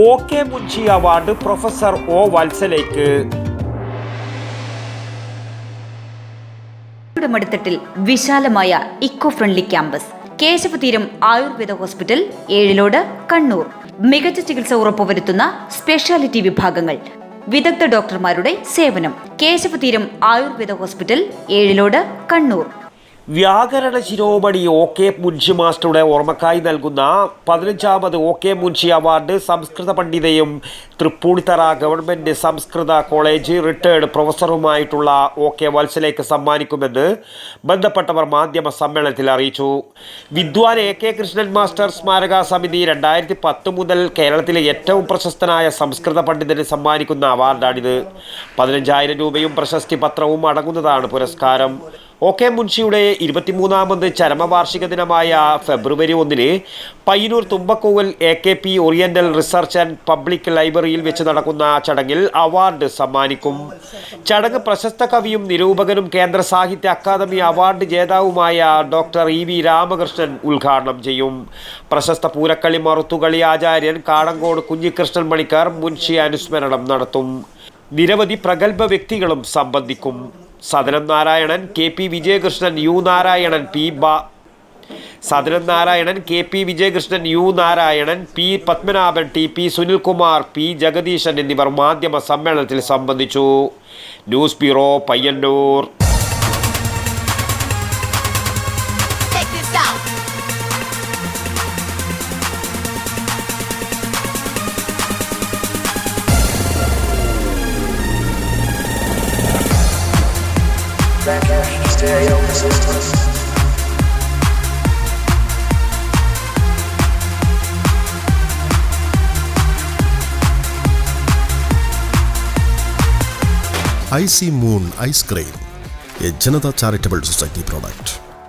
O K Munshi award professor O വത്സലേക്ക്. മടുത്തട്ടിൽ വിശാലമായ eco friendly campus Keshavatheeram Ayurveda hospital Ezhilode Kannur. മികച്ച ചികിത്സ ഉറപ്പുവരുത്തുന്ന സ്പെഷ്യാലിറ്റി വിഭാഗങ്ങൾ. വിദഗ്ധ ഡോക്ടർമാരുടെ സേവനം കേശവതീരം ആയുർവേദ ഹോസ്പിറ്റൽ ഏഴിലോട് കണ്ണൂർ. വ്യാകരണ ശിരോമണി ഒ കെ മുൻഷി മാസ്റ്ററുടെ ഓർമ്മക്കായി നൽകുന്ന പതിനഞ്ചാമത് ഒ കെ മുൻഷി അവാർഡ് സംസ്കൃത പണ്ഡിതയും തൃപ്പൂണിത്തറ ഗവൺമെന്റ് സംസ്കൃത കോളേജ് റിട്ടയേർഡ് പ്രൊഫസറുമായിട്ടുള്ള ഒ കെ വത്സലേക്ക് സമ്മാനിക്കുമെന്ന് ബന്ധപ്പെട്ടവർ മാധ്യമ സമ്മേളനത്തിൽ അറിയിച്ചു. വിദ്വാൻ എ കെ കൃഷ്ണൻ മാസ്റ്റർ സ്മാരക സമിതി രണ്ടായിരത്തി പത്ത് മുതൽ കേരളത്തിലെ ഏറ്റവും പ്രശസ്തനായ സംസ്കൃത പണ്ഡിതന് സമ്മാനിക്കുന്ന അവാർഡാണിത്. പതിനഞ്ചായിരം രൂപയും പ്രശസ്തി പത്രവും അടങ്ങുന്നതാണ് പുരസ്കാരം. ഒ കെ മുൻഷിയുടെ ഇരുപത്തിമൂന്നാമത് ചരമവാർഷിക ദിനമായ ഫെബ്രുവരി ഒന്നിന് Payyanur Thumbakkooval A K P oriental research and public ലൈബ്രറിയിൽ വെച്ച് നടക്കുന്ന ചടങ്ങിൽ അവാർഡ് സമ്മാനിക്കും. ചടങ്ങ് പ്രശസ്ത കവിയും നിരൂപകനും കേന്ദ്ര സാഹിത്യ അക്കാദമി അവാർഡ് ജേതാവുമായ ഡോക്ടർ ഇ വി രാമകൃഷ്ണൻ ഉദ്ഘാടനം ചെയ്യും. പ്രശസ്ത പൂരക്കളി മറുത്തുകളി ആചാര്യൻ കാടങ്കോട് കുഞ്ഞികൃഷ്ണൻ മണിക്കർ മുൻഷി അനുസ്മരണം നടത്തും. നിരവധി പ്രഗത്ഭ വ്യക്തികളും സംബന്ധിക്കും. Sadanam Narayanan K P Vijayakrishnan U Narayanan P ബ Sadanam Narayanan K P Vijayakrishnan U Narayanan P Padmanabhan T P Sunilkumar P Jagadeesan എന്നിവർ മാധ്യമ സമ്മേളനത്തിൽ സംബന്ധിച്ചു. News bureau Payyanur. Ice at Moon Ice Cream, a Janata charitable society product.